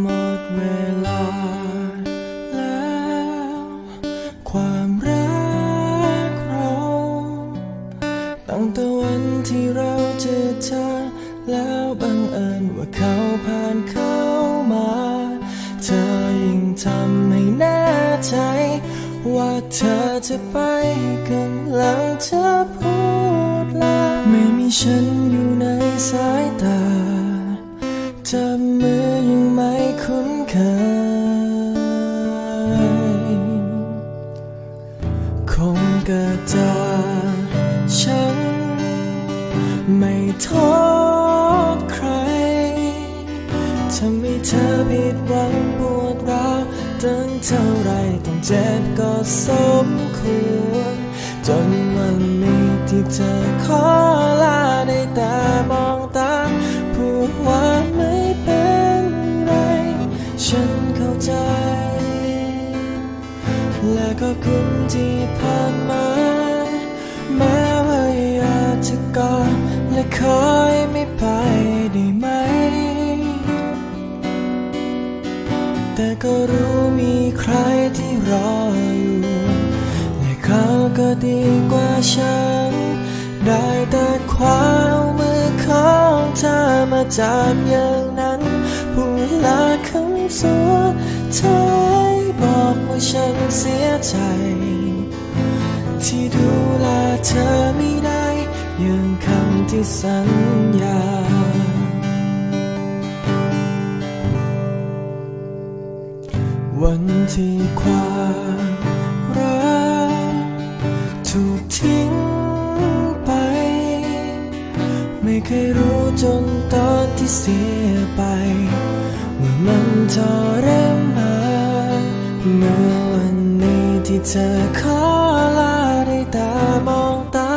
หมดเวลาแล้ว ความรักเราตั้งแต่วันที่เราเจอเธอแล้วบังเอิญว่าเขาผ่านเข้ามา เธอยิ่งทำให้น่ใจ ว่าเธอจะไปกันหลังเธอพูดลาไม่มีฉันอยู่ในสายตาจำ เคย คงเกิดจากฉัน ไม่โทษใครทำให้เธอผิดหวังปวดร้าวตั้งเท่าไรต้องเจ็บก็สมควร จนวันนี้ที่เธอขอ เข้าใจ และก็คุณที่ผ่านมา แม้ว่าอยากจะกอดและคอยไม่ไปได้ไหม แต่ก็รู้มีใครที่รออยู่ และเขาก็ดีกว่าฉัน ได้แต่คว้าเอามือของเธอมาจับอย่างนั้น พูดลาคำสัวเธอบอกว่าฉันเสียใจ ที่ดูแลเธอไม่ได้อย่างคำที่สัญญาวันที่ความรักถูกทิ้ ไม่เคยรู้จนตอนที่เสียไปว่ามันทรมานเมื่อวันนี้ที่เธอขอลาได้แต่มองตา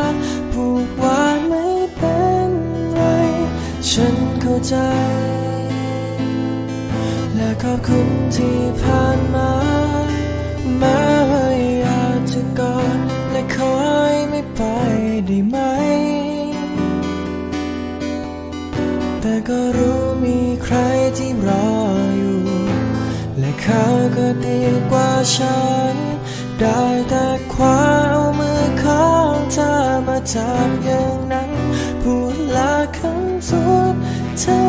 พูดว่าไม่เป็นไร ฉันเข้าใจ และขอบคุณที่ผ่านมา แต่ก็รู้มีใครที่รออยู่ และเขาก็ดีกว่าฉัน ได้แต่คว้าเอามือของเธอมาจับอย่างนั้นพูดลาคำสุดท้า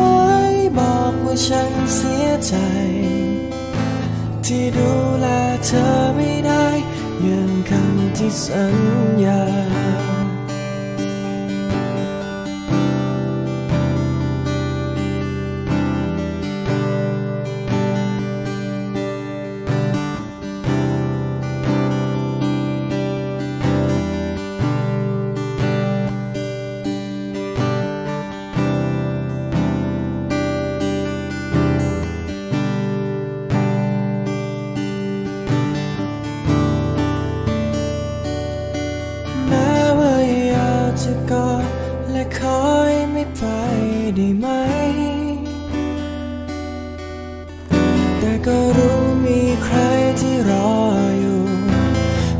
ยบอกว่าฉันเสียใจ ที่ดูแลเธอไม่ได้อย่างคำที่สัญญา ได้ไหม แต่ก็รู้มีใครที่รออยู่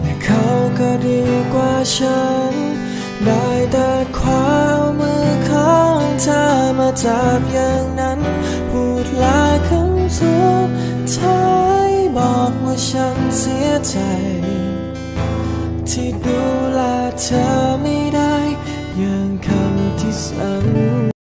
และเขาก็ดีกว่าฉัน ได้แต่คว้ามือของเธอมาจับอย่างนั้น พูดลาคำสุดท้ายบอกว่าฉันเสียใจ ที่ดูแลเธอไม่ได้อย่างคำที่สัญ